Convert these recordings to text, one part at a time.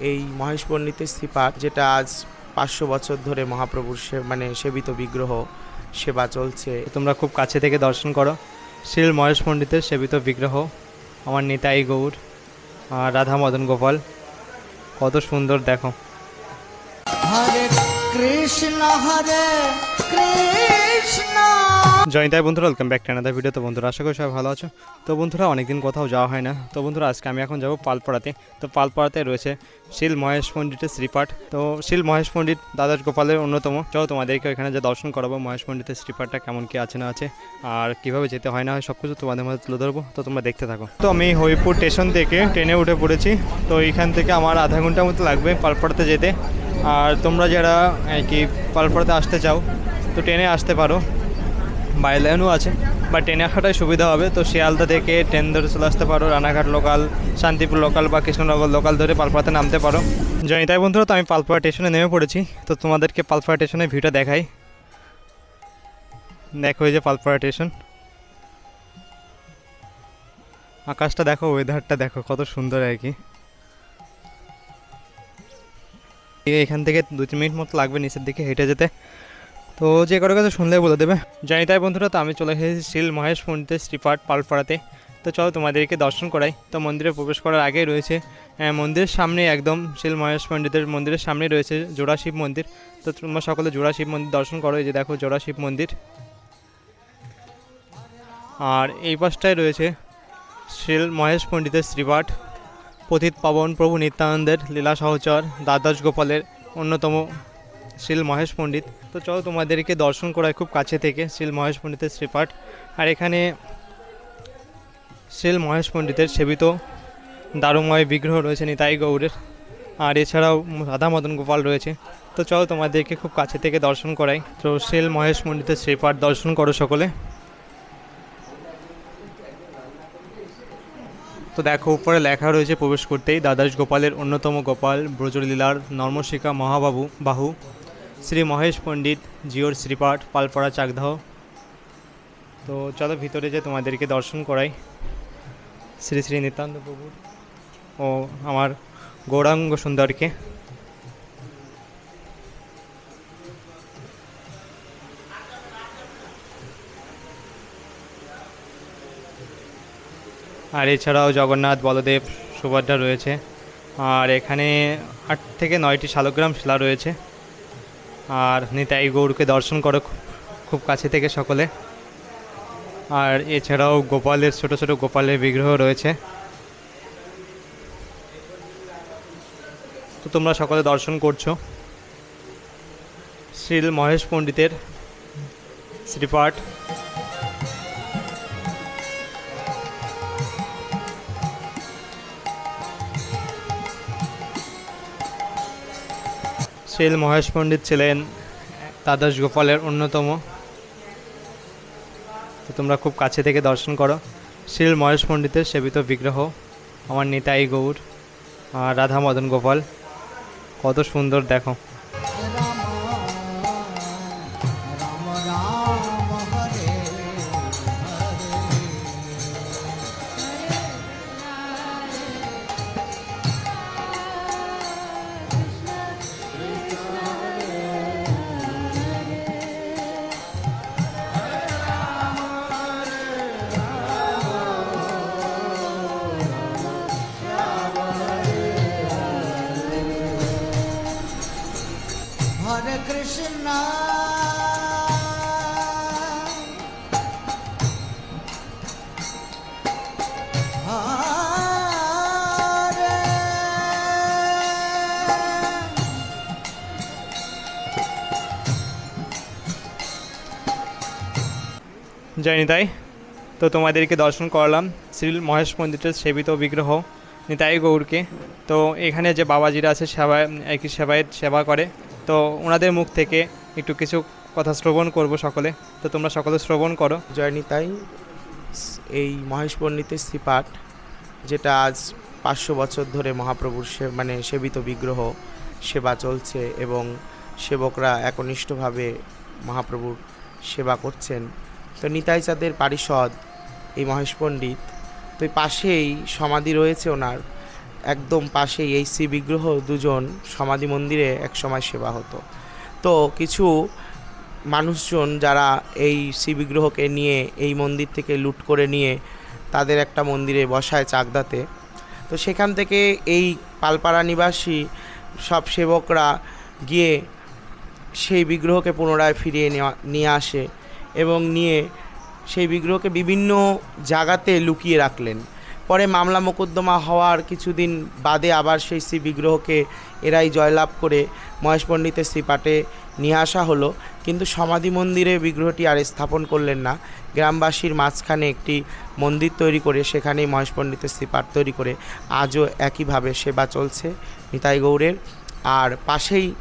এই মহেশ পণ্ডিতের শ্রীপাঠ যেটা আজ পাঁচশো বছর ধরে মহাপ্রভুর সে- মানে সেবিত বিগ্রহ সেবা চলছে। তোমরা খুব কাছে থেকে দর্শন করো। শিল মহেশ পণ্ডিতের সেবিত বিগ্রহ। আমার নিতাই গৌর রাধা মদন গোপাল কত সুন্দর দেখো। হরে কৃষ্ণ হরে কৃষ্ণ। জয়নিতাই বন্ধুরা ওয়েলকাম ব্যাক টু ভিডিও তো বন্ধুরা, আশা করি সবাই ভালো আছো। তো বন্ধুরা, অনেকদিন কোথাও যাওয়া হয় না। তো বন্ধুরা, আজকে আমি এখন যাব পালপাড়াতে। তো পালপাড়াতে রয়েছে শিল মহেশ পণ্ডিতের শ্রীপাঠ। তো শিল মহেশ পণ্ডিত দাদাস গোপালের অন্যতম। চলো তোমাদেরকে এখানে যে দর্শন করাবো, মহেশ পণ্ডিতের শ্রীপাঠটা কেমন, কি আছে না আছে, আর কীভাবে যেতে হয় না হয় সব কিছু তোমাদের মধ্যে তুলে ধরবো। তো তোমরা দেখতে থাকো। তো আমি হরিপুর স্টেশন থেকে ট্রেনে উঠে পড়েছি। তো এইখান থেকে আমার আধা ঘণ্টার মতো লাগবে পালপাড়াতে যেতে। আর তোমরা যারা কি পালপাড়াতে আসতে চাও তো ট্রেনে আসতে পারো। বাই লাইনও আছে বা ট্রেনে আসাটাই সুবিধা হবে। তো শিয়ালদা থেকে ট্রেন ধরে চলে আসতে পারো, রানাঘাট লোকাল শান্তিপুর লোকাল বা কৃষ্ণনগর লোকাল ধরে পালপাড়াতে নামতে পারো। জানি বন্ধুরা, তো আমি পালপাড়া স্টেশনে নেমে পড়েছি। তো তোমাদেরকে পালপাড়া স্টেশনের ভিউটা দেখাই। দেখো এই যে পালপাড়া স্টেশন আকাশটা দেখো ওয়েদারটা দেখো, কত সুন্দর আর কি। এখান থেকে দু তিন মিনিট মতো লাগবে নিচের দিকে হেঁটে যেতে। তো যে কারও কাছে শুনলে বলে দেবে। জানি তাই বন্ধুরা, তো আমি চলে এসেছি শিল মহেশ পণ্ডিতের শ্রীপাঠ পালপাড়াতে। তো চলো তোমাদেরকে দর্শন করাই। তো মন্দিরে প্রবেশ করার আগেই রয়েছে মন্দিরের সামনে একদম শিল মহেশ পণ্ডিতের মন্দিরের সামনে রয়েছে জোড়া শিব মন্দির। তো তোমরা সকলে জোড়া শিব মন্দির দর্শন করো, এই যে দেখো জোড়া শিব মন্দির। আর এই পাশটায় রয়েছে শিল মহেশ পণ্ডিতের শ্রীপাঠ পথিত পাবন প্রভু নিত্যানন্দের লীলা সহচর, দ্বাদশ গোপালের অন্যতম শিল মহেশ পণ্ডিত। তো চলো তোমাদেরকে দর্শন করায় খুব কাছে থেকে শিল মহেশ পণ্ডিতের শ্রীপাঠ। আর এখানে শিল মহেশ পণ্ডিতের সেবিত দারুময় বিগ্রহ রয়েছে নিতাই গৌরের। আর এছাড়াও রাধা মদন গোপাল রয়েছে। তো চলো তোমাদেরকে খুব কাছে থেকে দর্শন করাই। তো শিল মহেশ পণ্ডিতের শ্রীপাঠ দর্শন করো সকলে। তো দেখো, উপরে লেখা রয়েছে প্রবেশ করতেই দ্বাদশ গোপালের অন্যতম গোপাল ব্রজলীলার নর্মশিখা মহাবাবু বাহু। শ্রী মহেশ পণ্ডিত জিওর শ্রীপাঠ পালপাড়া চাকদাহ। তো চলো ভিতরে যে তোমাদেরকে দর্শন করাই। শ্রী শ্রী নিতান্ত প্রভুর ও আমার গৌরাঙ্গ সুন্দরকে। আর এছাড়াও জগন্নাথ, বলদেব, সুভদ্রা রয়েছে। আর এখানে আট থেকে নয়টি শালগ্রাম শিলা রয়েছে। আর নিতাই গৌরকে দর্শন করো খুব কাছে থেকে সকলে। আর এছাড়াও গোপালের, ছোট ছোট গোপালের বিগ্রহ রয়েছে। তো তোমরা সকলে দর্শন করছ। শ্রীল মহেশ পণ্ডিতের শ্রীপাঠ। শ্রীল মহেশ পণ্ডিত ছিলেন দ্বাদশ গোপালের অন্যতম। তো তোমরা খুব কাছে থেকে দর্শন করো। শ্রীল মহেশ পণ্ডিতের সেবিত বিগ্রহ, আমার নিতাই গৌর আর রাধা মদন গোপাল। কত সুন্দর দেখো। জয় নিতাই। তো তোমাদেরকে দর্শন করলাম শ্রীল মহেশ মন্দিরের সেবিত বিগ্রহ নিতাই গৌরকে। তো এখানে যে বাবাজিরা আছে সেবা একই সেবায় সেবা করে। তো ওনাদের মুখ থেকে একটু কিছু কথা শ্রবণ করব সকলে। তো তোমরা সকলে শ্রবণ করো। জয়নিতাই এই মহেশ পণ্ডিতের শ্রীপাঠ, যেটা আজ পাঁচশো বছর ধরে মহাপ্রভুর সে- মানে সেবিত বিগ্রহ সেবা চলছে এবং সেবকরা একনিষ্ঠভাবে মহাপ্রভুর সেবা করছেন। তো নিতাই চাঁদের পারিষদ, এই মহেশ পণ্ডিত। তো পাশেই সমাধি রয়েছে ওনার। একদম পাশেই এই শ্রী বিগ্রহ দুজন সমাধি মন্দিরে একসময় সেবা হতো। তো কিছু মানুষজন যারা এই শ্রী বিগ্রহকে নিয়ে, এই মন্দির থেকে লুট করে নিয়ে তাদের একটা মন্দিরে বসায় চাকদাতে। তো সেখান থেকে এই পালপাড়া নিবাসী সব সেবকরা গিয়ে সেই বিগ্রহকে পুনরায় ফিরিয়ে নেওয়া, নিয়ে আসে। এবং নিয়ে সেই বিগ্রহকে বিভিন্ন জায়গাতে লুকিয়ে রাখলেন। পরে মামলা মোকদ্দমা হওয়ার কিছুদিন বাদে আবার সেই শ্রী বিগ্রহকে এরাই জয়লাভ করে মহেশ পণ্ডিতের শ্রীপাটে নিয়ে আসা হলো। কিন্তু সমাধি মন্দিরে বিগ্রহটি আর স্থাপন করলেন না। গ্রামবাসীর মাঝখানে একটি মন্দির তৈরি করে সেখানেই মহেশ পণ্ডিতের শ্রীপাঠ তৈরি করে। আজও একইভাবে সেবা চলছে নিতাই গৌড়ের আর পাশেই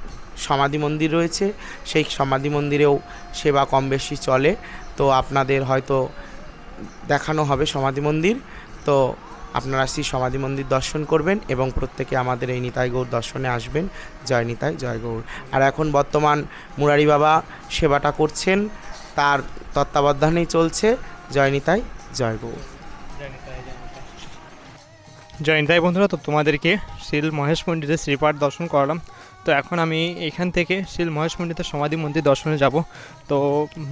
সমাধি মন্দির রয়েছে। সেই সমাধি মন্দিরেও সেবা কম বেশি চলে। তো আপনাদের হয়তো দেখানো হবে সমাধি মন্দির। তো আপনারা শ্রী সমাধি মন্দির দর্শন করবেন এবং প্রত্যেকে আমাদের এই নিতাই গৌর দর্শনে আসবেন। জয় নিতাই, জয় গৌর। আর এখন বর্তমান মুরারি বাবা সেবাটা করছেন। তার তত্ত্বাবধানেই চলছে। জয় নিতাই, জয় গৌর। জয়েন তাই বন্ধুরা, তো তোমাদেরকে শিল মহেশ মন্দিরের শ্রীপাঠ দর্শন করালাম। তো এখন আমি এখান থেকে শিল মহেশ মন্দিরের সমাধি মন্দির দর্শনে যাব। তো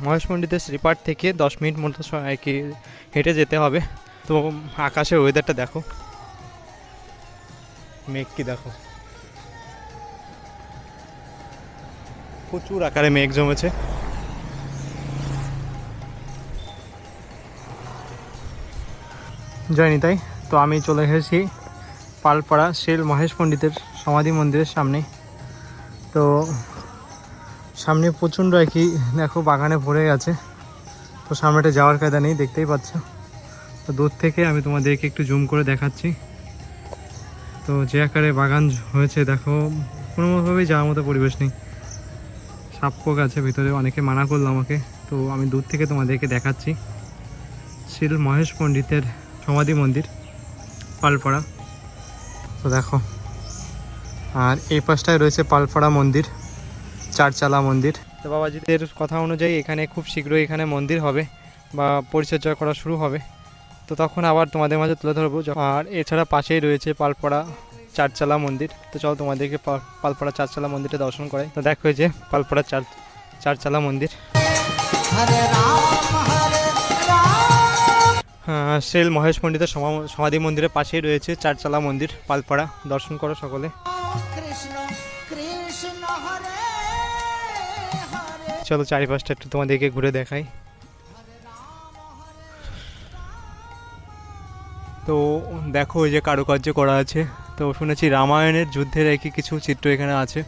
মহেশ মন্দিরের শ্রীপাঠ থেকে দশ মিনিট মতো কি হেঁটে যেতে হবে। তো আকাশের ওয়েদারটা দেখো। মেঘ কি দেখো? প্রচুর আকারে মেঘ জমেছে। জয়নি তাই তো আমি চলে এসেছি পালপাড়া শিল মহেশ পণ্ডিতের সমাধি মন্দিরের সামনে। তো সামনে প্রচণ্ড আর কি দেখো বাগানে ভরে গেছে। তো সামনেটা যাওয়ার কায়দা নেই, দেখতেই পাচ্ছ। তো দূর থেকে আমি তোমাদেরকে একটু জুম করে দেখাচ্ছি। তো যে আকারে বাগান হয়েছে, দেখো, কোনোভাবেই যাওয়ার মতো পরিবেশ নেই। সাপ পোক আছে, ভিতরে অনেকে মানা করল আমাকে। তো আমি দূর থেকে তোমাদেরকে দেখাচ্ছি। শিল মহেশ পণ্ডিতের সমাধি মন্দির, পালপাড়া। তো দেখো আর এই পাশটায় রয়েছে পালপাড়া মন্দির চারচালা মন্দির। তো বাবাজিদের কথা অনুযায়ী এখানে খুব শীঘ্রই এখানে মন্দির হবে বা পরিচর্যা করা শুরু হবে। তো তখন আবার তোমাদের মাঝে তুলে ধরবো আর এছাড়া পাশেই রয়েছে পালপাড়া চারচালা মন্দির। তো চলো তোমাদেরকে পা- পালপাড়া চারচালা মন্দিরটা দর্শন করাই। তো দেখো এই যে পালপাড়া চার চারচালা মন্দির। সেল মহেশ পণ্ডিতের সমা- সমাধি মন্দিরের পাশেই রয়েছে চারচালা মন্দির পালপাড়া। দর্শন করো সকলে। চলো চারিপাশটা একটু তোমাদেরকে ঘুরে দেখাই। তো দেখো ওই যে কারুকার্য করা আছে। তো শুনেছি রামায়ণের যুদ্ধের একই কিছু চিত্র এখানে আছে।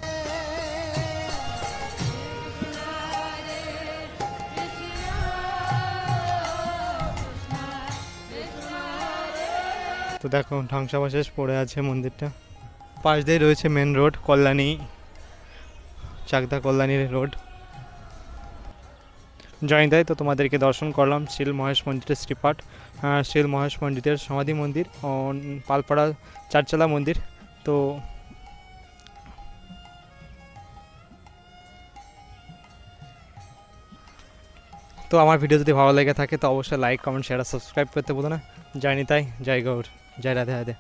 তো দেখো ধ্বংসাবশেষ পড়ে আছে মন্দিরটা। পাশ দিয়ে রয়েছে মেন রোড কল্যাণী, চাকদা কল্যাণীর রোড জয়ন্তায় তো তোমাদেরকে দর্শন করলাম শিল মহেশ মন্দিরের শ্রীপাঠ। শিল মহেশ পণ্ডিতের সমাধি মন্দির, ও, পালপাড়া চারচালা মন্দির। তো তো আমার ভিডিও যদি ভালো লেগে থাকে, তো অবশ্যই লাইক কমেন্ট শেয়ার সাবস্ক্রাইব করতে বলো না। জয় নিতাই জয় গৌর। জয় রাধে রাধে